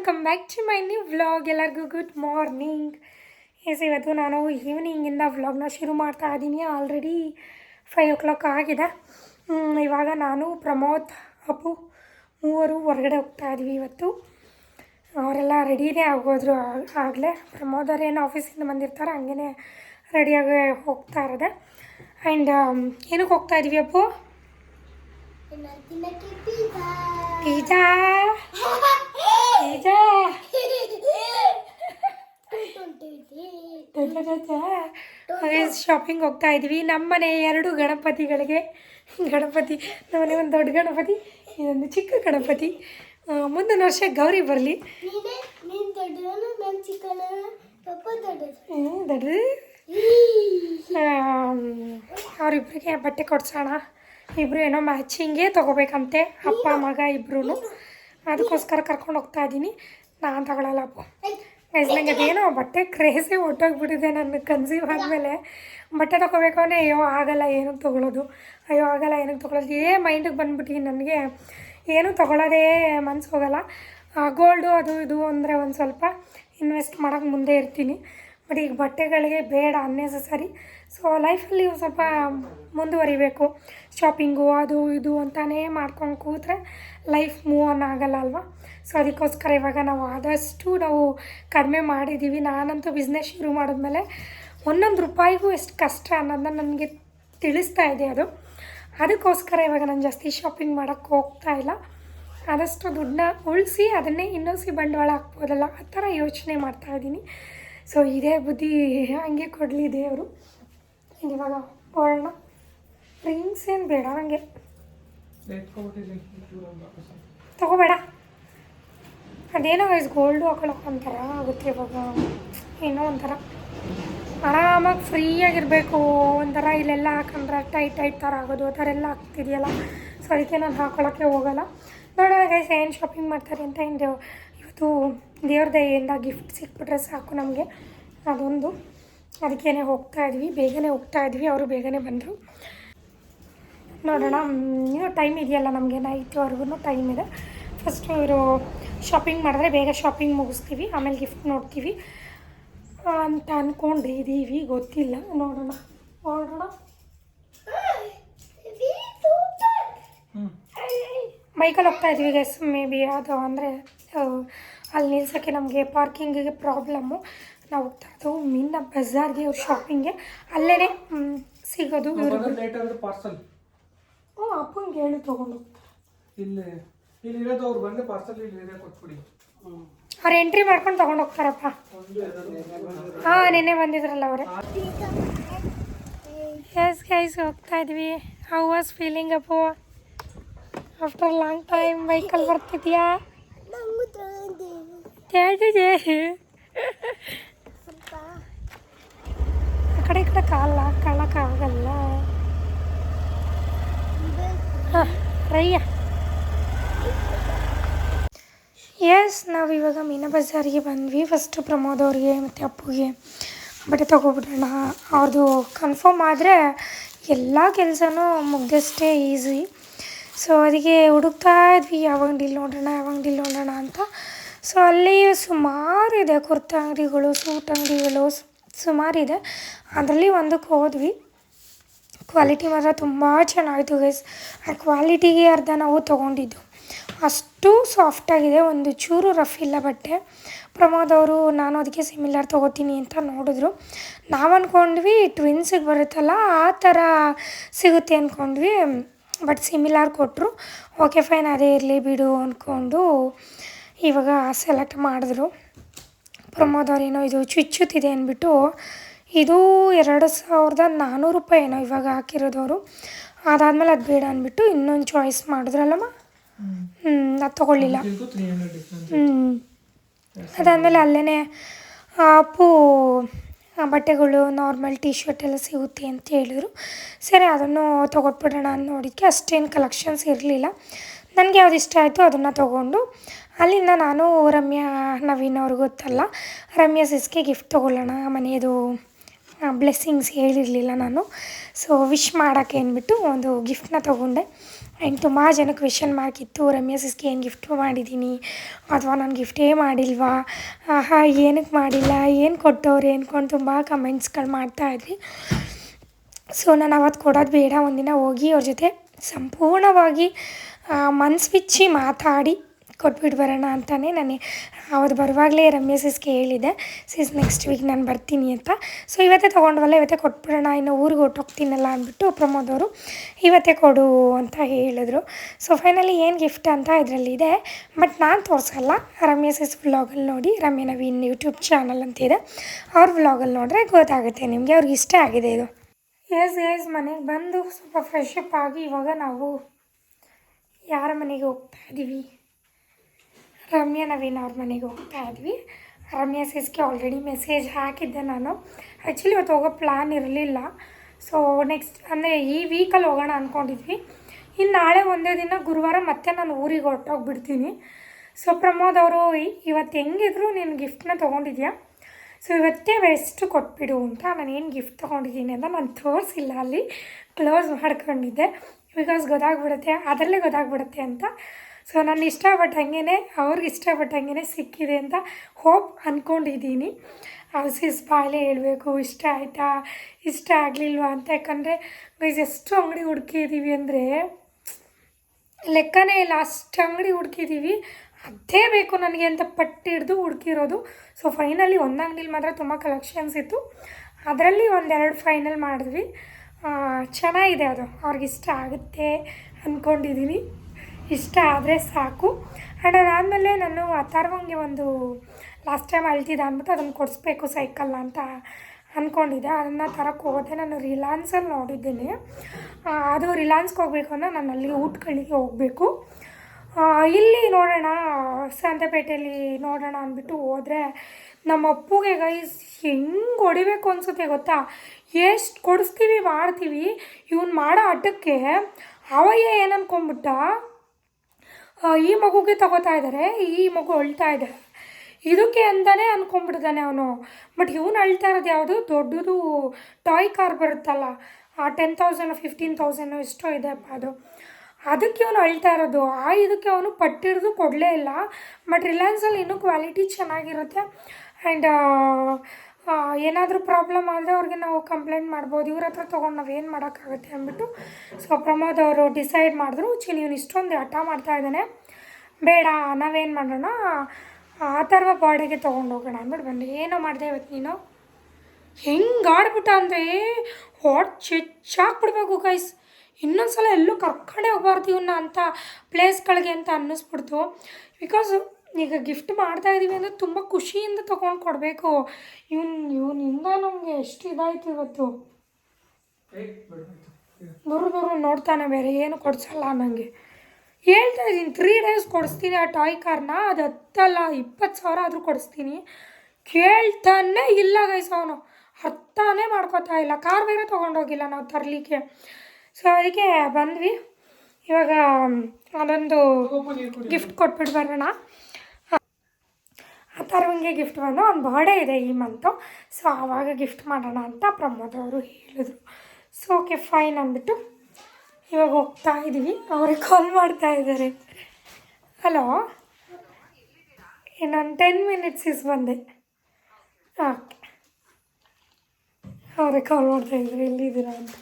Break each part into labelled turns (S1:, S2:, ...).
S1: Welcome back to my new vlog ಎಲ್ಲರಿಗೂ good morning yes ಇವತ್ತು ನಾನು ಈವ್ನಿಂಗಿಂದ ವ್ಲಾಗ್ನ ಶುರು ಮಾಡ್ತಾ ಇದ್ದೀನಿ. ಆಲ್ರೆಡಿ ಫೈವ್ ಓ ಕ್ಲಾಕ್ ಆಗಿದೆ ಇವಾಗ ನಾನು ಪ್ರಮೋದ್ ಅಪ್ಪು ಮೂವರು ಹೊರಗಡೆ ಹೋಗ್ತಾ ಇದ್ವಿ ಇವತ್ತು. ಅವರೆಲ್ಲ ರೆಡಿನೇ ಆಗೋದ್ರು ಆಗಲೇ. ಪ್ರಮೋದ್ ಅವ್ರು ಏನು ಆಫೀಸಿಂದ ಬಂದಿರ್ತಾರೆ ಹಂಗೇ ರೆಡಿಯಾಗಿ ಹೋಗ್ತಾ ಇರೋದೆ. ಆ್ಯಂಡ್ ಏನಕ್ಕೆ ಹೋಗ್ತಾ ಇದ್ವಿ ಅಪ್ಪು ಪಿಜ್ಜಾ ಪಿಜ್ಜಾ ಶಾಪಿಂಗ್ ಹೋಗ್ತಾ ಇದ್ವಿ. ನಮ್ಮನೆ ಎರಡು ಗಣಪತಿಗಳಿಗೆ. ಗಣಪತಿ ನಮ್ಮನೆ ಒಂದು ದೊಡ್ಡ ಗಣಪತಿ ಇದೊಂದು ಚಿಕ್ಕ ಗಣಪತಿ. ಮುಂದಿನ ವರ್ಷ ಗೌರಿ ಬರಲಿ.
S2: ದೊಡ್ಡದು.
S1: ದೊಡ್ಡ ಅವರಿಬ್ಬರಿಗೆ ಬಟ್ಟೆ ಕೊಡ್ಸೋಣ. ಇಬ್ಬರು ಏನೋ ಮ್ಯಾಚಿಂಗೇ ತೊಗೋಬೇಕಂತೆ. ಅಪ್ಪ, ಮಗ ಇಬ್ಬರೂ ಅದಕ್ಕೋಸ್ಕರ ಕರ್ಕೊಂಡು ಹೋಗ್ತಾ ಇದ್ದೀನಿ ನಾನು ತಗೊಳ್ಳಲ್ಲ ಅಪ್ಪ. ಗೈಸ್ ನನಗೆ ಅದೇನೋ ಬಟ್ಟೆ ಕ್ರೇಜೇ ಹೊಟ್ಟೋಗ್ಬಿಟ್ಟಿದೆ ನನ್ನ ಕನ್ಸೀವ್ ಆದಮೇಲೆ. ಬಟ್ಟೆ ತೊಗೋಬೇಕು ಅಂದರೆ, ಅಯ್ಯೋ, ಆಗಲ್ಲ ಏನಕ್ಕೆ ತೊಗೊಳೋದು. ಅಯ್ಯೋ, ಆಗಲ್ಲ ಏನಕ್ಕೆ ತೊಗೊಳೋದು. ಏ ಮೈಂಡಿಗೆ ಬಂದ್ಬಿಟ್ಟು ನನಗೆ, ಏನೂ ತೊಗೊಳೋದೇ ಮನ್ಸು ಹೋಗಲ್ಲ. ಗೋಲ್ಡು ಅದು ಇದು ಅಂದರೆ ಒಂದು ಸ್ವಲ್ಪ ಇನ್ವೆಸ್ಟ್ ಮಾಡೋಕ್ಕೆ ಮುಂದೆ ಇರ್ತೀನಿ. ಬಟ್ ಈಗ ಬಟ್ಟೆಗಳಿಗೆ ಬೇಡ ಅನ್ನೆಸಸರಿ ಸೊ ಲೈಫಲ್ಲಿ ಒಂದು ಸ್ವಲ್ಪ ಮುಂದುವರಿಬೇಕು. ಶಾಪಿಂಗು ಅದು ಇದು ಅಂತಲೇ ಮಾಡ್ಕೊಂಡು ಕೂತ್ರೆ ಲೈಫ್ ಮೂವ್ ಆನ್ ಆಗಲ್ಲ ಅಲ್ವಾ? ಸೊ ಅದಕ್ಕೋಸ್ಕರ ಇವಾಗ ನಾವು ಆದಷ್ಟು ನಾವು ಕಡಿಮೆ ಮಾಡಿದ್ದೀವಿ ನಾನಂತೂ ಬಿಸ್ನೆಸ್ ಶುರು ಮಾಡಿದ್ಮೇಲೆ ಒಂದೊಂದು ರೂಪಾಯಿಗೂ ಎಷ್ಟು ಕಷ್ಟ ಅನ್ನೋದನ್ನ ನನಗೆ ತಿಳಿಸ್ತಾ ಇದೆ ಅದು. ಅದಕ್ಕೋಸ್ಕರ ಇವಾಗ ನಾನು ಜಾಸ್ತಿ ಶಾಪಿಂಗ್ ಮಾಡೋಕ್ಕೆ ಹೋಗ್ತಾ ಇಲ್ಲ. ಆದಷ್ಟು ದುಡ್ಡನ್ನ ಉಳಿಸಿ ಅದನ್ನೇ ಇನ್ನೊಸಿ ಬಂಡವಾಳ ಹಾಕ್ಬೋದಲ್ಲ, ಆ ಥರ ಯೋಚನೆ ಮಾಡ್ತಾ ಇದ್ದೀನಿ. ಸೊ ಇದೇ ಬುದ್ಧಿ ಹಂಗೆ ಕೊಡಲಿ ದೇವರು. ಇವಾಗ ಹೋಗೋಣ ರಿಂಗ್ಸ್ ಏನು ಬೇಡ ನನಗೆ ತಗೋಬೇಡ. ಅದೇನೋ ವಯಸ್ ಗೋಲ್ಡು ಹಾಕೊಳಕ್ಕೆ ಒಂಥರ ಆಗುತ್ತೆ ಇವಾಗ. ಏನೋ ಒಂಥರ. ಆರಾಮಾಗಿ ಫ್ರೀಯಾಗಿರಬೇಕು ಒಂಥರ ಇಲ್ಲೆಲ್ಲ ಹಾಕೊಂಡ್ರೆ ಟೈಟ್ ಟೈಟ್ ಥರ ಆಗೋದು, ಆ ಥರ ಎಲ್ಲ ಆಗ್ತಿದೆಯಲ್ಲ. ಸೊ ಅದಕ್ಕೆ ನಾನು ಹಾಕೊಳ್ಳೋಕ್ಕೆ ಹೋಗಲ್ಲ. ನೋಡೋಣ ಗೈಸ್ ಏನು ಶಾಪಿಂಗ್ ಮಾಡ್ತಾರೆ ಅಂತ. ಇಂದು ಇವತ್ತು ದೇವ್ರ ದಯೆಯಿಂದ ಗಿಫ್ಟ್ ಸಿಕ್ಬಿಟ್ರೆ ಸಾಕು ನಮಗೆ. ಅದೊಂದು. ಅದಕ್ಕೇನೆ ಹೋಗ್ತಾ ಇದ್ವಿ. ಬೇಗನೆ ಹೋಗ್ತಾ ಇದ್ವಿ. ಅವರು ಬೇಗನೆ ಬಂದರು. ನೋಡೋಣ. ಇನ್ನೂ ಟೈಮ್ ಇದೆಯಲ್ಲ ನಮಗೆ. ನೈಟ್ವರೆಗೂ ಟೈಮ್ ಇದೆ. ಫಸ್ಟ್ ಇವರು ಶಾಪಿಂಗ್ ಮಾಡಿದ್ರೆ ಬೇಗ ಶಾಪಿಂಗ್ ಮುಗಿಸ್ತೀವಿ. ಆಮೇಲೆ ಗಿಫ್ಟ್ ನೋಡ್ತೀವಿ. ಅಂತ ಅಂತ ಅಂದ್ಕೊಂಡಿದ್ದೀವಿ ಗೊತ್ತಿಲ್ಲ. ನೋಡೋಣ. ನೋಡೋಣ. ಬೈಕಲ್ಲಿ ಹೋಗ್ತಾ ಇದ್ವಿ ಗೈಸ್ ಮೇ ಬಿ ಅದು ಅಂದರೆ ಅಲ್ಲಿ ನಿಲ್ಸೋಕ್ಕೆ ನಮಗೆ ಪಾರ್ಕಿಂಗಿಗೆ ಪ್ರಾಬ್ಲಮ್ಮು ನಾವು ಹೋಗ್ತಾ ಇರೋದು ಮಿನ್ನ ಬಜಾರ್ಗೆ ಇವ್ರ ಶಾಪಿಂಗ್ಗೆ ಅಲ್ಲೇ ಸಿಗೋದು
S3: ಪಾರ್ಸಲ್
S1: ಹ್ಞೂ ಅಪ್ಪಂಗೆ ಹೇಳಿ ತೊಗೊಂಡು
S3: ಇಲ್ಲಿ ಇಲ್ಲಿ ಇರೋದು ಅವ್ರು ಬಂದು ಪಾರ್ಸಲ್ ಇಲ್ಲಿ ಇದೆ ಕೊಟ್ಬಿಡಿ.
S1: ಅವ್ರು ಎಂಟ್ರಿ ಮಾಡ್ಕೊಂಡು ತೊಗೊಂಡು ಹೋಗ್ತಾರಪ್ಪ. ಹಾಂ ನೆನ್ನೆ ಬಂದಿದ್ರಲ್ಲ ಅವರೇ. ಎಸ್ ಗೈಸ್ ಹೋಗ್ತಾ ಇದ್ವಿ. How was feeling Appu? After long time ಬೈಕಲ್ಲಿ ಬರ್ತಿದ್ಯಾ
S2: ನಂಗೂ ತಗೊಂಡೆ
S1: ಹೇಳ್ತಿದ್ದೆ
S2: ಸ್ವಲ್ಪ
S1: ಆ ಕಡೆ ಕಡೆ ಕಾಲ ಹಾಕೊಳ್ಳೋಕ್ಕಾಗಲ್ಲ ರಯ್ಯ ಎಸ್ ನಾವು ಇವಾಗ ಮೀನಾ ಬಜಾರಿಗೆ ಬಂದ್ವಿ. ಫಸ್ಟು ಪ್ರಮೋದ್ ಅವ್ರಿಗೆ ಮತ್ತು ಅಪ್ಪುಗೆ. ಬಟ್ಟೆ ತೊಗೊಬಿಡೋಣ. ಅವ್ರದ್ದು ಕನ್ಫರ್ಮ್ ಆದರೆ ಎಲ್ಲ ಕೆಲಸನೂ ಮುಗ್ದಷ್ಟೇ ಈಸಿ ಸೊ ಅದಕ್ಕೆ ಹುಡುಕ್ತಾ ಇದ್ವಿ. ಯಾವಾಗ ಅಂಗಡಿಲಿ ನೋಡೋಣ, ಯಾವಾಗ ಅಂಗಡಿಲಿ ನೋಡೋಣ ಅಂತ. ಸೊ ಅಲ್ಲಿ ಸುಮಾರು ಇದೆ. ಕುರ್ತಾ ಅಂಗಡಿಗಳು, ಸೂಟ್ ಅಂಗಡಿಗಳು ಸುಮಾರಿದೆ. ಅದರಲ್ಲಿ ಒಂದಕ್ಕೆ ಹೋದ್ವಿ. ಕ್ವಾಲಿಟಿ ಮಾತ್ರ ತುಂಬ ಚೆನ್ನಾಗಿತ್ತು ಗೈಸ್ ಆ ಕ್ವಾಲಿಟಿಗೆ ಅರ್ಧ ನಾವು ತೊಗೊಂಡಿದ್ದು. ಅಷ್ಟು ಸಾಫ್ಟಾಗಿದೆ ಒಂದು ಚೂರು ರಫ್ ಇಲ್ಲ ಬಟ್ಟೆ. ಪ್ರಮೋದ್ ಅವರು, ನಾನು ಅದಕ್ಕೆ ಸಿಮಿಲರ್ ತೊಗೋತೀನಿ ಅಂತ ನೋಡಿದ್ರು. ನಾವು ಅಂದ್ಕೊಂಡ್ವಿ ಟ್ವಿನ್ಸಿಗೆ ಬರುತ್ತಲ್ಲ, ಆ ಥರ ಸಿಗುತ್ತೆ ಅಂದ್ಕೊಂಡ್ವಿ ಬಟ್ ಸಿಮಿಲರ್ ಕೊಟ್ಟರು ಓಕೆ ಫೈನ್ ಅದೇ ಇರಲಿ ಬಿಡು ಅಂದ್ಕೊಂಡು ಇವಾಗ ಸೆಲೆಕ್ಟ್ ಮಾಡಿದ್ರು. ಪ್ರಮೋದ್ ಅವರೇನೋ ಇದು ಚುಚ್ಚುತ್ತಿದೆ ಅಂದ್ಬಿಟ್ಟು ಇದು ಎರಡು ಸಾವಿರದ ನಾನ್ನೂರು ರೂಪಾಯಿ ಏನೋ ಇವಾಗ ಹಾಕಿರೋದವರು. ಅದಾದಮೇಲೆ ಅದು ಬೇಡ ಅಂದ್ಬಿಟ್ಟು ಇನ್ನೊಂದು ಚಾಯ್ಸ್ ಮಾಡಿದ್ರಲ್ಲಮ್ಮ? ಹ್ಞೂ ಅದು ತೊಗೊಳ್ಳಿಲ್ಲ. ಹ್ಞೂ ಅದಾದಮೇಲೆ ಅಲ್ಲೇ ಅಪ್ಪು ಬಟ್ಟೆಗಳು ನಾರ್ಮಲ್ ಟಿ ಶರ್ಟ್ ಎಲ್ಲ ಸಿಗುತ್ತೆ ಅಂತ ಹೇಳಿದ್ರು. ಸರಿ ಅದನ್ನು ತೊಗೊಟ್ಬಿಡೋಣ ಅಂತ ನೋಡಿದ್ದಕ್ಕೆ ಅಷ್ಟೇನು ಕಲೆಕ್ಷನ್ಸ್ ಇರಲಿಲ್ಲ. ನನಗೆ ಯಾವ್ದು ಇಷ್ಟ ಆಯಿತು ಅದನ್ನು ತೊಗೊಂಡು ಅಲ್ಲಿಂದ ನಾನು ರಮ್ಯಾ, ನವೀನ್ ಅವ್ರಿಗೆ ಗೊತ್ತಲ್ಲ? ರಮ್ಯಾ ಸಿಸ್ಗೆ ಗಿಫ್ಟ್ ತೊಗೊಳ್ಳೋಣ, ಮನೆಯದು ಬ್ಲೆಸ್ಸಿಂಗ್ಸ್ ಹೇಳಿರಲಿಲ್ಲ ನಾನು. ಸೊ ವಿಶ್ ಮಾಡೋಕ್ಕೆ ಅಂದ್ಬಿಟ್ಟು ಒಂದು ಗಿಫ್ಟನ್ನ ತೊಗೊಂಡೆ. ಆ್ಯಂಡ್ ತುಂಬ ಜನಕ್ಕೆ ಕ್ವೆಶನ್ ಮಾರ್ಕಿತ್ತು ರಮ್ಯಾ ಸಿಸ್ಗೆ ಏನು ಗಿಫ್ಟ್ ಮಾಡಿದ್ದೀನಿ ಅಥವಾ ನಾನು ಗಿಫ್ಟೇ ಮಾಡಿಲ್ವಾ? ಆಹಾ, ಏನಕ್ಕೆ ಮಾಡಿಲ್ಲ? ಏನು ಕೊಟ್ಟವ್ರು? ಅಂದ್ಕೊಂಡು ತುಂಬ ಕಮೆಂಟ್ಸ್ಗಳು ಮಾಡ್ತಾಯಿದ್ರಿ ಸೊ ನಾನು ಅವತ್ತು ಕೊಡೋದು ಬೇಡ. ಒಂದಿನ ಹೋಗಿ ಅವ್ರ ಜೊತೆ ಸಂಪೂರ್ಣವಾಗಿ ಮನ್ಸ್ವಿಚ್ಚಿ ಮಾತಾಡಿ ಕೊಟ್ಬಿಟ್ಟು ಬರೋಣ ಅಂತಲೇ ನಾನು ಅವ್ರು ಬರುವಾಗಲೇ ರಮ್ಯ ಸಿಸ್ಗೆ ಹೇಳಿದೆ, ಸಿಸ್ ನೆಕ್ಸ್ಟ್ ವೀಕ್ ನಾನು ಬರ್ತೀನಿ ಅಂತ. ಸೊ ಇವತ್ತೇ ತೊಗೊಂಡ್ವಲ್ಲ, ಇವತ್ತೇ ಕೊಟ್ಬಿಡೋಣ, ಇನ್ನು ಊರಿಗೆ ಹೊರ್ಟೋಗ್ತೀನಲ್ಲ ಅಂದ್ಬಿಟ್ಟು ಪ್ರಮೋದ್ ಅವರು ಇವತ್ತೇ ಕೊಡು ಅಂತ ಹೇಳಿದ್ರು. ಸೊ ಫೈನಲಿ ಏನು ಗಿಫ್ಟ್ ಅಂತ ಇದರಲ್ಲಿದೆ ಬಟ್ ನಾನು ತೋರಿಸಲ್ಲ. ರಮ್ಯ ಸಿಸ್ ವ್ಲಾಗಲ್ಲಿ ನೋಡಿ, ರಮ್ಯ ನವೀನ್ ಯೂಟ್ಯೂಬ್ ಚಾನಲ್ ಅಂತ ಇದೆ ಅವ್ರ ವ್ಲಾಗಲ್ಲಿ ನೋಡಿದ್ರೆ ಗೊತ್ತಾಗುತ್ತೆ ನಿಮಗೆ, ಅವ್ರಿಗೆ ಇಷ್ಟ ಆಗಿದೆ ಇದು. ಎಸ್ ಎಸ್ ಮನೆಗೆ ಬಂದು ಸ್ವಲ್ಪ ಫ್ರೆಶ್ ಅಪ್ ಆಗಿ ಇವಾಗ ನಾವು ಯಾರ ಮನೆಗೆ ಹೋಗ್ತಾ ಇದ್ದೀವಿ ರಮ್ಯಾ, ನವೀನ್ ಅವ್ರ ಮನೆಗೆ ಹೋಗ್ತಾ ಇದ್ವಿ. ರಮ್ಯಾ ಸಿಸ್ಗೆ ಆಲ್ರೆಡಿ ಮೆಸೇಜ್ ಹಾಕಿದ್ದೆ ನಾನು. ಆ್ಯಕ್ಚುಲಿ ಇವತ್ತು ಹೋಗೋ ಪ್ಲ್ಯಾನ್ ಇರಲಿಲ್ಲ. ಸೊ ನೆಕ್ಸ್ಟ್ ಅಂದರೆ ಈ ವೀಕಲ್ಲಿ ಹೋಗೋಣ ಅಂದ್ಕೊಂಡಿದ್ವಿ ಇನ್ನು ನಾಳೆ ಒಂದೇ ದಿನ ಗುರುವಾರ ಮತ್ತೆ ನಾನು ಊರಿಗೆ ಹೊರಟೋಗ್ಬಿಡ್ತೀನಿ. ಸೊ ಪ್ರಮೋದ್ ಅವರು ಇವತ್ತು ಹೆಂಗಿದ್ರು ನೀನು ಗಿಫ್ಟ್ನ ತೊಗೊಂಡಿದ್ಯಾ? ಸೊ ಇವತ್ತೇ ವೆಸ್ಟ್ ಕೊಟ್ಬಿಡು ಅಂತ ನಾನು ಏನು ಗಿಫ್ಟ್ ತೊಗೊಂಡಿದ್ದೀನಿ ಅಂತ ನಾನು ತೋರಿಸಿಲ್ಲ ಅಲ್ಲಿ. ಕ್ಲೋಸ್ ಮಾಡ್ಕೊಂಡಿದ್ದೆ. ಬಿಕಾಸ್ ಗೊತ್ತಾಗ್ಬಿಡುತ್ತೆ, ಅದರಲ್ಲೇ ಗೊತ್ತಾಗ್ಬಿಡುತ್ತೆ ಅಂತ. ಸೊ ನಾನು ಇಷ್ಟಪಟ್ಟಂಗೆ ಅವ್ರಿಗೆ ಇಷ್ಟಪಟ್ಟಂಗೆ ಸಿಕ್ಕಿದೆ ಅಂತ ಹೋಪ್ ಅಂದ್ಕೊಂಡಿದ್ದೀನಿ ಹೌಸಿಸ್ ಬಾಯಲ್ಲೇ ಹೇಳಬೇಕು, ಇಷ್ಟ ಆಯಿತಾ, ಇಷ್ಟ ಆಗಲಿಲ್ವಾ ಅಂತ. ಯಾಕಂದರೆ ಗೈಸ್ ಎಷ್ಟು ಅಂಗಡಿ ಹುಡುಕಿದ್ದೀವಿ ಅಂದರೆ, ಲೆಕ್ಕನೇ ಇಲ್ಲ, ಅಷ್ಟು ಅಂಗಡಿ ಹುಡುಕಿದ್ದೀವಿ ಅದೇ ಬೇಕು ನನಗೆ ಅಂತ ಪಟ್ಟು ಹಿಡಿದು ಹುಡುಕಿರೋದು. ಸೊ ಫೈನಲಿ ಒಂದು ಅಂಗಡಿಲಿ ಮಾತ್ರ ತುಂಬ ಕಲೆಕ್ಷನ್ಸ್ ಇತ್ತು. ಅದರಲ್ಲಿ ಒಂದೆರಡು ಫೈನಲ್ ಮಾಡಿದ್ವಿ. ಚೆನ್ನಾಗಿದೆ ಅದು. ಅವ್ರಿಗೆ ಇಷ್ಟ ಆಗುತ್ತೆ ಅಂದ್ಕೊಂಡಿದ್ದೀನಿ ಇಷ್ಟ ಆದರೆ ಸಾಕು. ಆ್ಯಂಡ್ ಅದಾದಮೇಲೆ ನಾನು ಅಥರ್ವಂಗೆ ಒಂದು ಲಾಸ್ಟ್ ಟೈಮ್ ಅಳ್ತಿದ್ದೆ ಅಂದ್ಬಿಟ್ಟು ಅದನ್ನು ಕೊಡಿಸ್ಬೇಕು ಸೈಕಲ್ ಅಂತ ಅಂದ್ಕೊಂಡಿದ್ದೆ ಅದನ್ನು ತರಕ್ಕೆ ಹೋದೆ. ನಾನು ರಿಲಾಯನ್ಸಲ್ಲಿ ನೋಡಿದ್ದೀನಿ. ಅದು ರಿಲಾಯನ್ಸ್ಗೆ ಹೋಗಬೇಕು ಅಂದರೆ ನಾನು ಅಲ್ಲಿ ಊಟಗಳಿಗೆ ಹೋಗಬೇಕು. ಇಲ್ಲಿ ನೋಡೋಣ, ಸಂತೆಪೇಟೆಯಲ್ಲಿ ನೋಡೋಣ ಅಂದ್ಬಿಟ್ಟು ಹೋದರೆ ನಮ್ಮ ಅಪ್ಪುಗೆ ಗೈಸ್ ಹೆಂಗೆ ಹೊಡಿಬೇಕು ಅನ್ಸುತ್ತೆ ಗೊತ್ತಾ? ಎಷ್ಟು ಕೊಡಿಸ್ತೀವಿ, ಮಾಡ್ತೀವಿ, ಇವ್ನು ಮಾಡೋ ಆಟಕ್ಕೆ ಅವಯ್ಯ ಏನು ಈ ಮಗುಗೆ ತಗೋತಾ ಇದ್ದಾರೆ ಈ ಮಗು ಅಳ್ತಾ ಇದೆ. ಇದಕ್ಕೆ ಅಂತಾನೆ ಅಂದ್ಕೊಂಡ್ಬಿಡ್ತಾನೆ ಅವನು. ಬಟ್ ಇವನು ಅಳ್ತಾ ಇರೋದು ಯಾವುದು? ದೊಡ್ಡದು ಟಾಯ್ ಕಾರ್ ಬರುತ್ತಲ್ಲ, ಆ ಟೆನ್ ತೌಸಂಡ್ ಫಿಫ್ಟೀನ್ ತೌಸಂಡ್ ಎಷ್ಟೋ ಇದೆಯಪ್ಪ ಅದು. ಅದಕ್ಕೆ ಅವನು ಅಳ್ತಾ ಇರೋದು. ಆ ಇದಕ್ಕೆ ಅವನು ಪಟ್ಟಿರೋದು ಕೊಡಲೇ ಇಲ್ಲ. ಬಟ್ ರಿಲಯನ್ಸಲ್ಲಿ ಇನ್ನೂ ಕ್ವಾಲಿಟಿ ಚೆನ್ನಾಗಿರುತ್ತೆ. ಆ್ಯಂಡ್ ಏನಾದರೂ ಪ್ರಾಬ್ಲಮ್ ಆದರೆ ಅವ್ರಿಗೆ ನಾವು ಕಂಪ್ಲೇಂಟ್ ಮಾಡ್ಬೋದು. ಇವ್ರ ಹತ್ರ ತೊಗೊಂಡು ನಾವು ಏನು ಮಾಡೋಕ್ಕಾಗುತ್ತೆ ಅಂದ್ಬಿಟ್ಟು ಸೊ ಪ್ರಮೋದ್ ಅವರು ಡಿಸೈಡ್ ಮಾಡಿದ್ರು ಚಿ ಇವನು ಇಷ್ಟೊಂದು ಹಠ ಮಾಡ್ತಾ ಇದ್ದಾನೆ. ಬೇಡ, ನಾವೇನು ಮಾಡೋಣ? ಆ ಥರ ಬಾಡಿಗೆ ತೊಗೊಂಡು ಹೋಗೋಣ ಅಂದ್ಬಿಟ್ಟು ಬಂದು. ಏನೋ ಮಾಡಿದೆ ಇವತ್ತು ನೀನು? ಹೆಂಗೆ ಆಡ್ಬಿಟ್ಟ ಅಂದರೆ? ಹೊಟ್ಟು ಚೆಚ್ಚಾಕ್ಬಿಡ್ಬೇಕು ಗೈಸ್ ಇನ್ನೊಂದು ಸಲ ಎಲ್ಲೂ ಕರ್ಕೊಂಡೇ ಹೋಗ್ಬಾರ್ದು ಇವನ್ನ ಅಂತ ಪ್ಲೇಸ್ಗಳಿಗೆ ಅಂತ ಅನ್ನಿಸ್ಬಿಡ್ತು. ಬಿಕಾಸ್ ಈಗ ಗಿಫ್ಟ್ ಮಾಡ್ತಾ ಇದ್ದೀವಿ ಅಂದರೆ ತುಂಬ ಖುಷಿಯಿಂದ ತೊಗೊಂಡು ಕೊಡಬೇಕು. ಇವನ್ ಇವನಿಂದ ನಮಗೆ ಎಷ್ಟು ಇದಾಯಿತು ಇವತ್ತು?
S3: ಬರು ಬರು
S1: ದೂರ ದೂರ ನೋಡ್ತಾನೆ ಬೇರೆ ಏನು ಕೊಡ್ಸಲ್ಲ ನನಗೆ ಹೇಳ್ತಾ ಇದ್ದೀನಿ ತ್ರೀ ಡೇಸ್ ಕೊಡಿಸ್ತೀನಿ ಆ ಟಾಯ್ ಕಾರ್ನ ಅದು ಹತ್ತಲ್ಲ ಇಪ್ಪತ್ತು ಸಾವಿರ ಆದರೂ ಕೊಡಿಸ್ತೀನಿ. ಕೇಳ್ತಾನೆ ಇಲ್ಲ ಗೈಸ್ ಅವನು. ಅರ್ಥನೇ ಮಾಡ್ಕೋತಾ ಇಲ್ಲ. ಕಾರ್ ಬೇರೆ ತೊಗೊಂಡೋಗಿಲ್ಲ ನಾವು ತರಲಿಕ್ಕೆ. ಸೊ ಅದಕ್ಕೆ ಬಂದ್ವಿ. ಇವಾಗ ಅದೊಂದು ಗಿಫ್ಟ್ ಕೊಟ್ಬಿಟ್ಟು ಬರೋಣ ಆ ಥರವಂಗೆ ಗಿಫ್ಟ್ ಬಂದು ಅವ್ನ ಬರ್ಡೇ ಇದೆ ಈ ಮಂತು ಸೊ ಆವಾಗ ಗಿಫ್ಟ್ ಮಾಡೋಣ ಅಂತ ಪ್ರಮೋದ್ ಅವರು ಹೇಳಿದರು. ಸೊ ಓಕೆ ಫೈನ್ ಅಂದ್ಬಿಟ್ಟು ಇವಾಗ ಹೋಗ್ತಾ ಇದ್ದೀವಿ ಅವ್ರಿಗೆ ಕಾಲ್ ಮಾಡ್ತಾ ಇದ್ದಾರೆ. ಹಲೋ ಇನ್ನೊಂದು ಟೆನ್ ಮಿನಿಟ್ಸ್ ಇಸ್ ಬಂದೆ. ಓಕೆ ಅವ್ರಿಗೆ ಕಾಲ್ ಮಾಡ್ತಾ ಇದ್ರು, ಎಲ್ಲಿದ್ದೀರಾ ಅಂತ.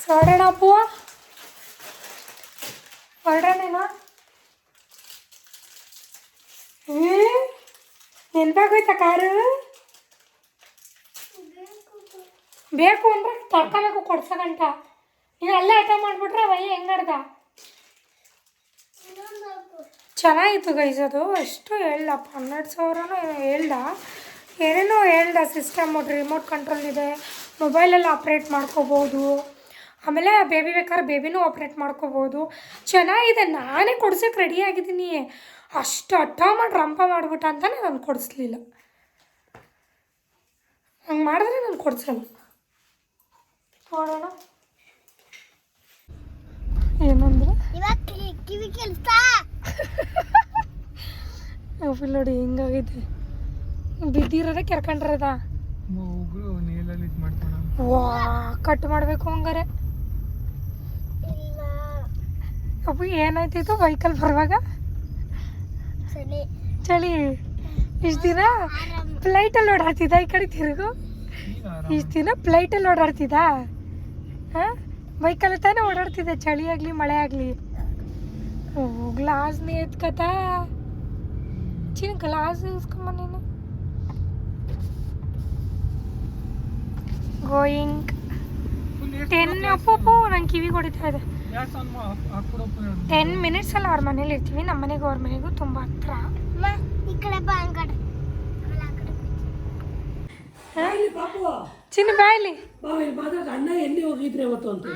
S1: ಸೊ ಹೊರಡೋಣ ಅಪ್ಪುವ ಹೊರಡೋಣೇನಾ ಏ ನೆನ್ಪಾಗೋಯ್ತಾ ಕಾರು? ಬೇಕು ಅಂದ್ರೆ ತಡ್ಕೋಬೇಕು ಕೊಡ್ಸಕಂಟ ನೀನು ಅಲ್ಲೇ ಆಟ ಮಾಡಿಬಿಟ್ರೆ ವಯ್ಯ ಹೆಂಗಡ್ದ ಚೆನ್ನಾಗಿತ್ತು ಗೈಸ್ ಅದು. ಎಷ್ಟು ಹೇಳ್ದಪ್ಪ ಹನ್ನೆರಡು ಸಾವಿರನೂ ಹೇಳ್ದ. ಏನೇನೋ ಹೇಳ್ದ. ಸಿಸ್ಟಮ್ ರಿಮೋಟ್ ಕಂಟ್ರೋಲ್ ಇದೆ. ಮೊಬೈಲಲ್ಲಿ ಆಪ್ರೇಟ್ ಮಾಡ್ಕೋಬೋದು. ಆಮೇಲೆ ಬೇಬಿ ಬೇಕಾದ್ರೆ ಬೇಬಿನೂ ಆಪ್ರೇಟ್ ಮಾಡ್ಕೋಬೋದು. ಚೆನ್ನಾಗಿದೆ. ನಾನೇ ಕೊಡ್ಸೋಕೆ ರೆಡಿ ಆಗಿದ್ದೀನಿ. ಅಷ್ಟು ಹಠ ಮಾಡಿ ರಂಪ ಮಾಡಿಬಿಟ್ಟ ಅಂತಾನೆ ನಾನು ಕೊಡಿಸ್ಲಿಲ್ಲ. ಹಂಗೆ ಮಾಡಿದ್ರೆ ನಾನು ಕೊಡ್ಸಲ್ಲ. ನೋಡೋಣ. ಏನಂದ್ರೆ? ಫುಲ್ ನೋಡಿ ಹಿಂಗಾಗೈತೆ ಬಿದ್ದಿರೋದೇ ಕೆರ್ಕೊಂಡ್ರದ? ವಾ ಕಟ್ ಮಾಡಬೇಕು ಹಂಗಾರೆ.
S2: ಇಲ್ಲ.
S1: ಅಪ್ಪು ಏನಾಯ್ತಿತ್ತು ಬೈಕಲ್ಲಿ ಬರುವಾಗ? ಚಳಿ. ಇಷ್ಟು ದಿನ ಫ್ಲೈಟಲ್ಲಿ ಓಡಾಡ್ತಿದ್ದ ಈ ಕಡೆ ತಿರುಗು? ಇಷ್ಟು ದಿನ ಫ್ಲೈಟಲ್ಲಿ ಓಡಾಡ್ತಿದ್ದ ಹಾಂ? ಬೈಕಲ್ಲಿ ತಾನೇ ಓಡಾಡ್ತಿದ್ದೆ ಚಳಿ ಆಗಲಿ ಮಳೆ ಆಗಲಿ. ಓ ಗ್ಲಾಸ್ನೇ ಎತ್ಕತ? ಚಿನ್ನ ಗ್ಲಾಸ್ ಇಸ್ಕೊಂಬ ನೀನು. ಗೋಯಿಂಗ್ ಟೆನ್ ಅಪ್ಪು ನಂಗೆ ಕಿವಿ ಹೊಡಿತಾ ಇದೆ.
S3: ಯಾಕೆ ಮಿನಿಟ್ಸ್ ಅಲ್ಲಿ
S1: ಟೆನ್ ಮಿನಿಟ್ಸಲ್ಲಿ ಅವ್ರ ಮನೇಲಿ ಇರ್ತೀವಿ ನಮ್ಮ ಮನೆಗೆ ಅವ್ರ ಮನೆಗೂ ತುಂಬ ಹತ್ರ. ಚಿನ್ನ
S4: ಅಣ್ಣ ಎಲ್ಲಿ ಹೋಗಿದ್ರೆ ಅವತ್ತು ಅಂತ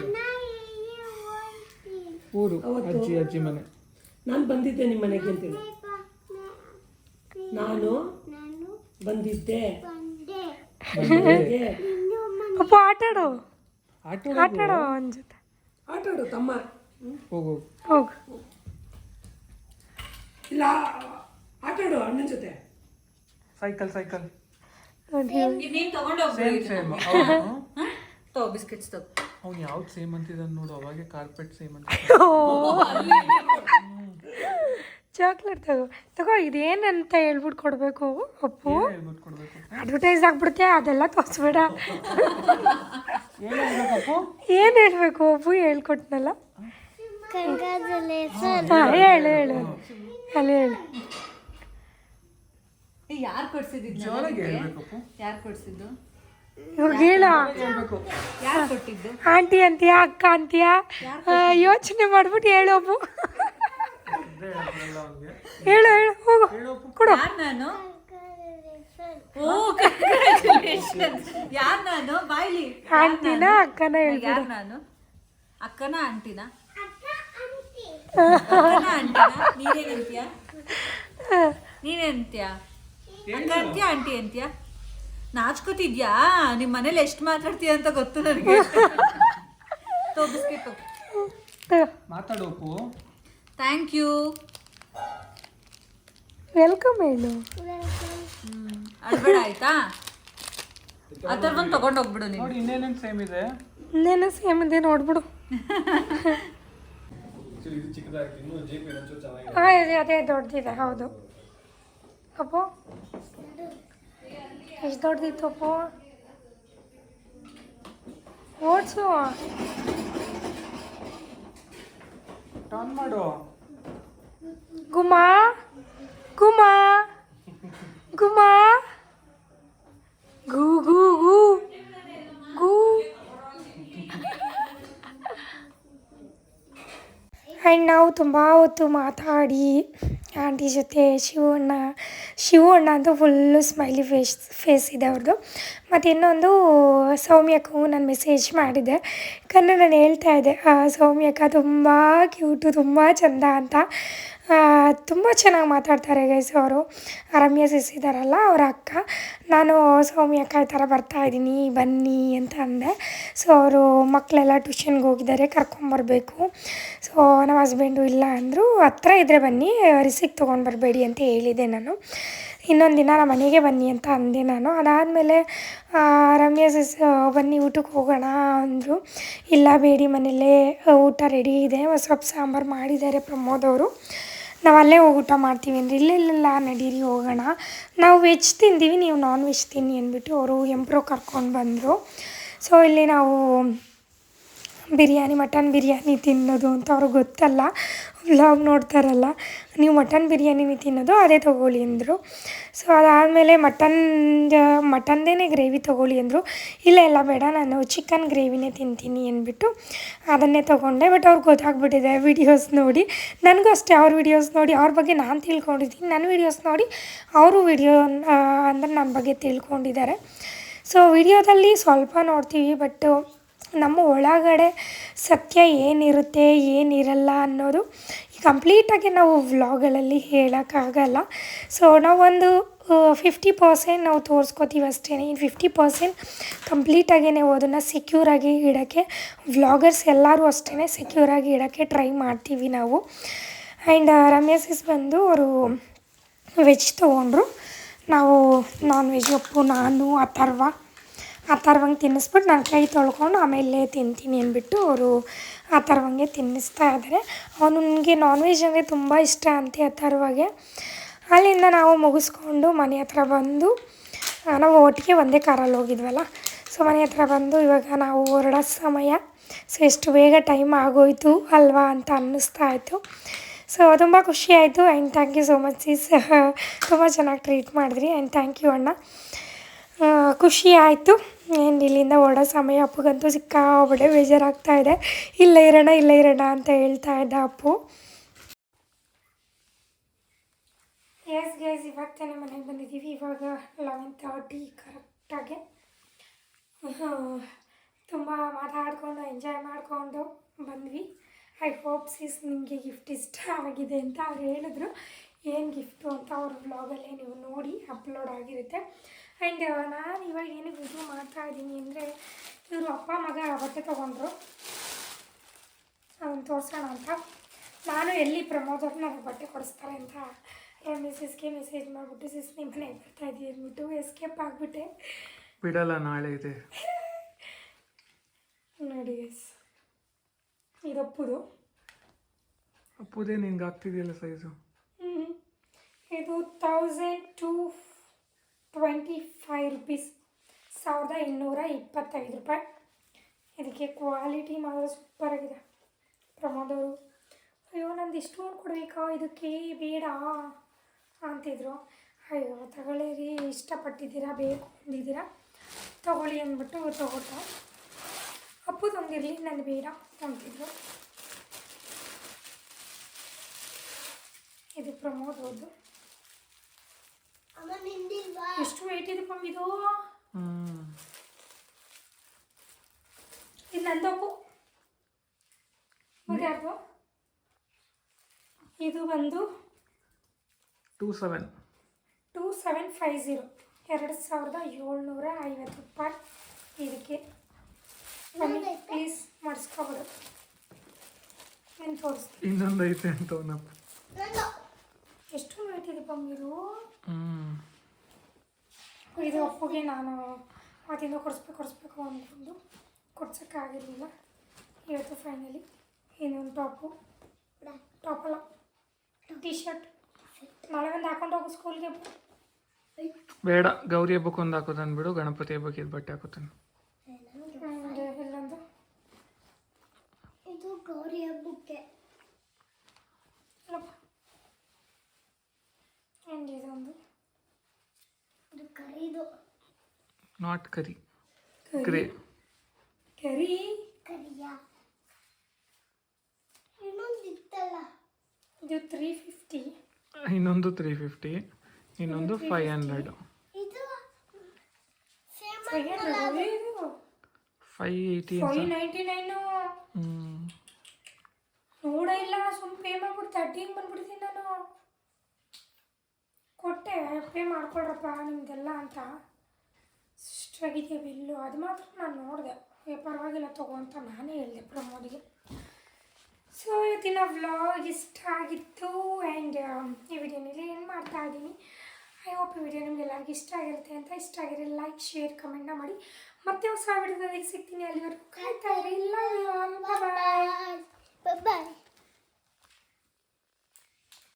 S3: ಊರು ಅಜ್ಜಿ ಅಜ್ಜಿ ಮನೆ.
S4: ನಾನು ಬಂದಿದ್ದೆ ನಿಮ್ಮ ಮನೆಗೆ ಅಂತೇಳಿ ನಾನು
S2: ನಾನು
S4: ಬಂದಿದ್ದೆ.
S1: ಆಟಾಡು.
S3: ಆಟೋ
S1: ಆಟಾಡು ಅವನ ಜೊತೆ.
S4: ಆಟ ಆಡು ತಮ್ಮ.
S3: ಹೋಗು
S1: ಹೋಗು.
S4: ಇಲ್ಲ ಆಟಾಡು ಅಣ್ಣನ ಜೊತೆ.
S3: ಸೈಕಲ್ ಸೈಕಲ್
S5: ನೀನ್
S3: ಸೇಮ್ ಸೇಮ್?
S5: ತಗೋ ಬಿಸ್ಕೆಟ್ಸ್ ತಗೋ.
S3: ಅವ್ನು ಯಾವ್ದು ಸೇಮ್ ಅಂತಿದ್ದಾನೆ ನೋಡು ಅವಾಗೆ ಕಾರ್ಪೆಟ್ ಸೇಮ್ ಅಂತ
S1: ಚಾಕ್ಲೇಟ್ ತಗೋ. ತಗೋ ಇದೇನಂತ ಹೇಳ್ಬಿಟ್ಟು ಕೊಡಬೇಕು? ಅಪ್ಪು? ಅಡ್ವರ್ಟೈಸ್ ಆಗ್ಬಿಡುತ್ತೆ ಅದೆಲ್ಲ ತೋರಿಸ್ಬೇಡ.
S3: ಏನು
S1: ಹೇಳ್ಬೇಕು? ಒಬ್ಬು ಹೇಳ್ಕೊಟ್ನಲ್ಲ? ಹಾಂ ಹೇಳು ಹೇಳು. ಅಲ್ಲಿ ಹೇಳು.
S5: ಯಾರು ಕೊಡ್ಸಿದ್ದು
S3: ಜೋರಾಗಿ ಹೇಳ್ಬೇಕಪ್ಪ.
S5: ಯಾರು ಕೊಡ್ಸಿದ್ದು?
S1: ಇವಾಗ ಹೇಳ?
S3: ಹೇಳ್ಬೇಕು
S5: ಯಾರು ಕೊಟ್ಟಿದ್ದು?
S1: ಆಂಟಿ ಅಂತೀಯ ಅಕ್ಕ ಅಂತೀಯ ಯೋಚನೆ ಮಾಡ್ಬಿಟ್ಟು ಹೇಳು ಅಪ್ಪು
S3: ಇದೇ ಹೇಳಲ್ಲ ಅವ್ನಿಗೆ.
S1: ಹೇಳು ಹೇಳು ಹೋಗು. ಕೊಡು.
S5: ಯಾರು ನಾನು? ಓ ಯಾರು ನಾನು? ಬಾಯ್ಲಿ.
S1: ಆಂಟಿನ ಅಕ್ಕನ ಹೇಳ್ಬಿಡು.
S5: ಯಾರು ನಾನು? ಅಕ್ಕನ ಆಂಟಿನ? ಅಕ್ಕನ ಆಂಟಿನ? ನೀನೇನಂತೀಯ ನೀನೇನಂತೀಯ ಅಕ್ಕ ಅಂತೀಯ ಆಂಟಿ ಅಂತೀಯ? ನಾಚ್ಕೋತಿದ್ಯಾ? ನಿಮ್ಮ ಮನೇಲಿ ಎಷ್ಟು ಮಾತಾಡ್ತೀಯ ಅಂತ ಗೊತ್ತು ನನಗೆ. ತೋ ಬಿಸ್ಕೆಟ್
S3: ಮಾತಾಡೋಕು
S5: ಥ್ಯಾಂಕ್ ಯು
S1: ವೆಲ್ಕಮ್ ಹೇಳು
S5: ಅಳ್ಬೇಡ ಆಯ್ತಾ? ಆ ಥರ ಒಂದು ತಗೊಂಡೋಗ್ಬಿಡು ನೀನು.
S3: ನೋಡಿ ಇನ್ನೇನೇನು ಸೇಮ್ ಇದೆ?
S1: ಇನ್ನೇನು ಸೇಮ್ ಇದೆ ನೋಡ್ಬಿಡು. ಹಾಂ ಇದೆ ಅದೇ ದೊಡ್ಡದಿದೆ ಹೌದು. ಅಪ್ಪು? ಎಷ್ಟು ದೊಡ್ಡದಿತ್ತು ಅಪ್ಪು? ಓಡ್ಸು.
S3: ಟರ್ನ್ ಮಾಡು.
S1: ಗುಮಾ? ಗುಮಾ? ಗುಮಾ? ಗು ಗು ಗು ಗು. ಆ್ಯಂಡ್ ನಾವು ತುಂಬ ಹೊತ್ತು ಮಾತಾಡಿ, ಆಂಟಿ ಜೊತೆ ಶಿವಣ್ಣ ಶಿವಣ್ಣ ಅಂತೂ ಫುಲ್ಲು ಸ್ಮೈಲಿ ಫೇಸ್ ಫೇಸ್ ಇದೆ ಅವ್ರದ್ದು ಮತ್ತು ಇನ್ನೊಂದು ಸೌಮ್ಯಕ್ಕೂ ನಾನು ಮೆಸೇಜ್ ಮಾಡಿದ್ದೆ ಯಾಕಂದರೆ ನಾನು ಹೇಳ್ತಾ ಇದ್ದೆ ಸೌಮ್ಯಕ್ಕ ತುಂಬ ಕ್ಯೂಟು ತುಂಬ ಚಂದ ಅಂತ. ತುಂಬ ಚೆನ್ನಾಗಿ ಮಾತಾಡ್ತಾರೆ ಗೈಸ್ ಅವರು. ರಮ್ಯ ಸಿಸ್ ಇದ್ದಾರಲ್ಲ ಅವರ ಅಕ್ಕ. ನಾನು ಸೌಮ್ಯಕ್ಕ ಈ ಥರ ಬರ್ತಾ ಇದ್ದೀನಿ, ಬನ್ನಿ ಅಂತ ಅಂದೆ. ಸೊ ಅವರು ಮಕ್ಕಳೆಲ್ಲ ಟ್ಯೂಷನ್ಗೆ ಹೋಗಿದ್ದಾರೆ ಕರ್ಕೊಂಬರ್ಬೇಕು ಸೊ ನಮ್ಮ ಹಸ್ಬೆಂಡು ಇಲ್ಲ ಅಂದರು, ಹತ್ರ ಇದ್ದರೆ ಬನ್ನಿ ರಿಸಿಕ್ ತೊಗೊಂಡು ಬರಬೇಡಿ ಅಂತ ಹೇಳಿದೆ ನಾನು. ಇನ್ನೊಂದು ದಿನ ನಮ್ಮ ಮನೆಗೆ ಬನ್ನಿ ಅಂತ ಅಂದೆ ನಾನು. ಅದಾದಮೇಲೆ ರಮ್ಯ ಸಿಸ್ ಬನ್ನಿ ಊಟಕ್ಕೆ ಹೋಗೋಣ ಅಂದರು. ಇಲ್ಲ, ಬೇಡಿ ಮನೇಲೇ ಊಟ ರೆಡಿ ಇದೆ. ಸೊಪ್ಪು ಸಾಂಬಾರು ಮಾಡಿದ್ದಾರೆ ಪ್ರಮೋದ್ ಅವರು. ನಾವು ಅಲ್ಲೇ ಹೋಗಿ ಊಟ ಮಾಡ್ತೀವಿ ಅಂದ್ರೆ, ಇಲ್ಲ ಇಲ್ಲ ನಡೀರಿ, ಹೋಗೋಣ. ನಾವು ವೆಜ್ ತಿಂದೀವಿ, ನೀವು ನಾನ್ ವೆಜ್ ತಿನ್ನಿ ಅಂದ್ಬಿಟ್ಟು ಅವರು ಎಂಪ್ರೋ ಕರ್ಕೊಂಡು ಬಂದರು. ಸೊ ಇಲ್ಲಿ ನಾವು ಬಿರಿಯಾನಿ, ಮಟನ್ ಬಿರಿಯಾನಿ ತಿನ್ನೋದು ಅಂತ ಅವ್ರಿಗೆ ಗೊತ್ತಲ್ಲ. ವ್ಲಾಗ್ ನೋಡ್ತಾರಲ್ಲ. ನೀವು ಮಟನ್ ಬಿರಿಯಾನಿನೇ ತಿನ್ನೋದು ಅದೇ ತೊಗೊಳ್ಳಿ ಅಂದರು. ಸೊ ಅದಾದಮೇಲೆ ಮಟನ್ ಮಟನ್ದೇ ಗ್ರೇವಿ ತೊಗೊಳ್ಳಿ ಅಂದರು. ಇಲ್ಲ ಇಲ್ಲ, ಬೇಡ, ನಾನು ಚಿಕನ್ ಗ್ರೇವಿನೇ ತಿಂತೀನಿ ಅಂದ್ಬಿಟ್ಟು ಅದನ್ನೇ ತೊಗೊಂಡೆ. ಬಟ್ ಅವ್ರಿಗೆ ಗೊತ್ತಾಗ್ಬಿಟ್ಟಿದೆ ವಿಡಿಯೋಸ್ ನೋಡಿ. ನನಗೂ ಅಷ್ಟೇ ಅವ್ರ ವಿಡಿಯೋಸ್ ನೋಡಿ. ಅವ್ರ ಬಗ್ಗೆ ನಾನು ತಿಳ್ಕೊಂಡಿದ್ದೀನಿ. ನನ್ನ ವಿಡಿಯೋಸ್ ನೋಡಿ ಅವರು ವಿಡಿಯೋ ಅಂದರೆ ನನ್ನ ಬಗ್ಗೆ ತಿಳ್ಕೊಂಡಿದ್ದಾರೆ. ಸೊ ವಿಡಿಯೋದಲ್ಲಿ ಸ್ವಲ್ಪ ನೋಡ್ತೀವಿ ಬಟ್ಟು ನಮ್ಮ ಒಳಗಡೆ ಸತ್ಯ ಏನಿರುತ್ತೆ, ಏನಿರಲ್ಲ ಅನ್ನೋದು ಕಂಪ್ಲೀಟಾಗಿ ನಾವು ವ್ಲಾಗ್ಗಳಲ್ಲಿ ಹೇಳೋಕ್ಕಾಗಲ್ಲ. ಸೊ ನಾವೊಂದು ಫಿಫ್ಟಿ ಪರ್ಸೆಂಟ್ ನಾವು ತೋರಿಸ್ಕೋತೀವಿ ಅಷ್ಟೇ ಇನ್ನು ಫಿಫ್ಟಿ ಪರ್ಸೆಂಟ್ ಕಂಪ್ಲೀಟಾಗಿ ನಾವು ಅದನ್ನು ಸೆಕ್ಯೂರಾಗಿ ಇಡೋಕ್ಕೆ ವ್ಲಾಗರ್ಸ್ ಎಲ್ಲರೂ ಅಷ್ಟೇ ಸೆಕ್ಯೂರಾಗಿ ಇಡೋಕ್ಕೆ ಟ್ರೈ ಮಾಡ್ತೀವಿ ನಾವು. ಆ್ಯಂಡ್ ರಮ್ಯಾ ಸಿಸ್ ಬಂದು ಅವರು ವೆಜ್ ತೊಗೊಂಡ್ರು. ನಾವು ನಾನ್ ವೆಜ್ ಅಪ್ಪು, ನಾನು, ಅಥರ್ವ. ಆ ಥರವಂಗೆ ತಿನ್ನಿಸ್ಬಿಟ್ಟು ನಾನು ಕೈ ತೊಳ್ಕೊಂಡು ಆಮೇಲೆ ತಿಂತೀನಿ ಅಂದ್ಬಿಟ್ಟು ಅವರು ಆ ಥರವಂಗೆ ತಿನ್ನಿಸ್ತಾ ಇದ್ದಾರೆ ಅವನಿಗೆ ನಾನ್ ವೆಜ್ ಅಂದರೆ ತುಂಬ ಇಷ್ಟ ಅಂತೆ ಆ ಥರವಾಗೆ ಅಲ್ಲಿಂದ ನಾವು ಮುಗಿಸ್ಕೊಂಡು ಮನೆ ಹತ್ರ ಬಂದು ನಾವು ಒಟ್ಟಿಗೆ ಒಂದೇ ಕಾರಲ್ಲಿ ಹೋಗಿದ್ವಲ್ಲ. ಸೊ ಮನೆ ಹತ್ರ ಬಂದು ಇವಾಗ ನಾವು ಹೊರಡೋ ಸಮಯ. ಸೊ ಎಷ್ಟು ಬೇಗ ಟೈಮ್ ಆಗೋಯ್ತು ಅಲ್ವಾ ಅಂತ ಅನ್ನಿಸ್ತಾ ಇತ್ತು. ಸೊ ತುಂಬ ಖುಷಿ ಆಯಿತು. And thank you so much sis ತುಂಬ ಚೆನ್ನಾಗಿ ಟ್ರೀಟ್ ಮಾಡಿದ್ರಿ. ಆ್ಯಂಡ್ ಥ್ಯಾಂಕ್ ಯು ಅಣ್ಣ. ಖುಷಿ ಆಯಿತು. ಏನು ಇಲ್ಲಿಂದ ಹೊರಡೋ ಸಮಯ ಅಪ್ಪಗಂತೂ ಸಿಕ್ಕಾಬಡೆ ಬೇಜಾರಾಗ್ತಾ ಇದೆ. ಇಲ್ಲ ಇರೋಣ ಇಲ್ಲ ಇರೋಣ ಅಂತ ಹೇಳ್ತಾ ಇದ್ದ ಅಪ್ಪು. ಎಸ್ ಗೇಸ್ ಇವಾಗ ತಾನೇ ಮನೆಗೆ ಬಂದಿದ್ದೀವಿ. ಇವಾಗ ಲೆವೆನ್ ತರ್ಟಿ ಕರೆಕ್ಟಾಗಿ ತುಂಬ ಮಾತಾಡಿಕೊಂಡು ಎಂಜಾಯ್ ಮಾಡಿಕೊಂಡು ಬಂದ್ವಿ. ಐ ಹೋಪ್ ಸಿಸ್ ನಿಮಗೆ ಗಿಫ್ಟ್ ಇಷ್ಟ ಆಗಿದೆ ಅಂತ ಅವ್ರು ಹೇಳಿದ್ರು. ಏನು ಗಿಫ್ಟು ಅಂತ ಅವ್ರ ಬ್ಲಾಗಲ್ಲೇ ನೀವು ನೋಡಿ ಅಪ್ಲೋಡ್ ಆಗಿರುತ್ತೆ. ಆ್ಯಂಡ್ ನಾನು ಇವಾಗ ಏನು ಇದು ಮಾಡ್ತಾ ಇದ್ದೀನಿ ಅಂದರೆ ಇವರು ಅಪ್ಪ ಮಗ ಬಟ್ಟೆ ತೊಗೊಂಡ್ರು. ಅವನು ತೋರಿಸೋಣ ಅಂತ. ನಾನು ಎಲ್ಲಿ ಪ್ರಮೋದವ್ರು ನನಗೆ ಬಟ್ಟೆ ಕೊಡಿಸ್ತಾರೆ ಅಂತ ಮಿಸ್ಸಸ್ಗೆ ಮೆಸೇಜ್ ಮಾಡಿಬಿಟ್ಟು ಸಿಸ್ ನಿಮ್ಮ ಮನೆಗೆ ಬರ್ತಾ ಇದ್ದೀವಿ ಅಂದ್ಬಿಟ್ಟು ಎಸ್ಕೇಪ್ ಆಗಿಬಿಟ್ಟೆ.
S3: ಬಿಡಲ್ಲ ನಾಳೆ ಇದೆ.
S1: ನೋಡಿ ಎಸ್ ಇದಪ್ಪುದು
S3: ಅಪ್ಪುದೇ. ನಿನ್ಗೆ ಆಗ್ತಿದೆಯಲ್ಲ ಸೈಜು.
S1: ಇದು thousand two twenty five rupees. ಸಾವಿರದ ಇನ್ನೂರ ಇಪ್ಪತ್ತೈದು ರೂಪಾಯಿ. ಇದಕ್ಕೆ ಕ್ವಾಲಿಟಿ ಮಾತ್ರ ಸೂಪರಾಗಿದೆ. ಪ್ರಮೋದವರು, ಅಯ್ಯೋ, ನಂದು ಇಷ್ಟು ಕೊಡಬೇಕಾ? ಇದಕ್ಕೆ ಬೇಡ ಅಂತಿದ್ರು. ಅಯ್ಯೋ ತಗೊಳ್ಳಿರಿ ಇಷ್ಟಪಟ್ಟಿದ್ದೀರಾ, ಬೇಕು ಅಂದಿದ್ದೀರಾ? ತಗೊಳ್ಳಿ ಅಂದ್ಬಿಟ್ಟು ತಗೊಟ್ಟ ಅಪ್ಪು ತಂದಿರಲಿ ನನ್ನ ಬೇಡ ಅಂತಿದ್ರು. ಇದು ಪ್ರಮೋದ್ ಅವ್ರದ್ದು ಎಷ್ಟು ವೆಯ್ಟ್ ಇದೆ? ಪಮ್ ಇದು ಇದು ನಂದಪ್ಪು ಯಾರ್ದು ಇದು ಬಂದು
S3: two seven.
S1: Two seven five zero ಎರಡು ಸಾವಿರದ ಏಳ್ನೂರ ಐವತ್ತು ರೂಪಾಯಿ ಇದಕ್ಕೆ. ಬನ್ನಿ ಪ್ಲೀಸ್ ಮಾಡಿಸ್ಕೋಬೋದು. ತೋರಿಸ್ತೀನಿ
S3: ಇನ್ನೊಂದು ಐತೆ ಅಂತ
S1: ಎಷ್ಟು ಇದೆ ಪಮ್ ಇದು ಅಪ್ಪಗೆ ನಾನು ಅವತ್ತಿಂದ ಕೊಡಿಸ್ಬೇಕು ಕೊಡಿಸ್ಬೇಕು ಅಂದ್ಕೊಂಡು ಕೊಡ್ಸೋಕ್ಕಾಗಿರಲಿಲ್ಲ ಇವತ್ತು ಫೈನಲಿ ಇನ್ನೊಂದು ಟಾಪು ಟಾಪ್ ಅಲ್ಲ. ಟಿ ಶರ್ಟ್ ನಾಳೆ ಒಂದು ಹಾಕೊಂಡು ಹೋಗು ಸ್ಕೂಲ್ಗೆ
S3: ಬೇಡ ಗೌರಿ ಹಬ್ಬಕ್ಕೆ ಒಂದು ಹಾಕೋದು ಅಂದ್ಬಿಡು ಗಣಪತಿ ಹಬ್ಬಕ್ಕೆ ಇದು ಬಟ್ಟೆ ಹಾಕೋತಾನೆ
S1: ಇಲ್ಲೊಂದು
S2: ಇದು ಗೌರಿ ಹಬ್ಬಕ್ಕೆ
S1: ಆ್ಯಂಡ್ ಇದೊಂದು
S2: ಇದು ಕರಿದು.
S3: ನಾಟ್ ಕರಿ. ಗ್ರೇ.
S1: ಕರಿ?
S2: ಕರಿಯ. ಇನ್ನೊಂದು ಇತ್ತಲ್ಲ.
S1: ಇದು ತ್ರೀ ಫಿಫ್ಟಿ
S3: ಇನ್ನೊಂದು ತ್ರೀ ಫಿಫ್ಟಿ ಇನ್ನೊಂದು ಫೈವ್ ಹಂಡ್ರೆಡ್
S2: ಇದು same
S1: five
S3: eighty
S1: five ninety nine ನೋಡ ಇಲ್ಲ ಸುಮ್ಮನೆ ಪೇ ಮಾಡ್ಬಿಟ್ಟು ತರ್ಟಿಗೆ ಬಂದ್ಬಿಡ್ತೀನಿ ನಾನು. ಕೊಟ್ಟೆ ಪೇ ಮಾಡ್ಕೊಳ್ರಪ್ಪ ನಿಮ್ದೆಲ್ಲ ಅಂತ. ಇಷ್ಟಾಗಿದೆ ಬಿಲ್ಲು. ಅದು ಮಾತ್ರ ನಾನು ನೋಡಿದೆ. ಏ, ಪರವಾಗಿಲ್ಲ ತಗೋ ಅಂತ ನಾನೇ ಹೇಳಿದೆ ಪ್ರಮೋದಿಗೆ. ಸೊ ಇವತ್ತಿನ ವ್ಲಾಗ್ ಇಷ್ಟ ಆಗಿತ್ತು ಆ್ಯಂಡ್ ಈ ವಿಡಿಯೋನಲ್ಲಿ ಏನು ಮಾಡ್ತಾ ಇದ್ದೀನಿ. ಐ ಹೋಪ್ ಈ ವಿಡಿಯೋ ನಿಮಗೆ ಇಷ್ಟ ಆಗಿರುತ್ತೆ ಅಂತ. ಇಷ್ಟ ಆಗಿರೋ ಲೈಕ್ ಶೇರ್ ಕಮೆಂಟ್ನ ಮಾಡಿ. ಮತ್ತೆ ಹೊಸ ವಿಡಿಯೋದಲ್ಲಿ ಸಿಗ್ತೀನಿ ಅಲ್ಲಿವರೆಗೂ. ಕಾಯ್ತಾ ಇರಿ. ಇಲ್ಲ
S2: ಬಾಯ್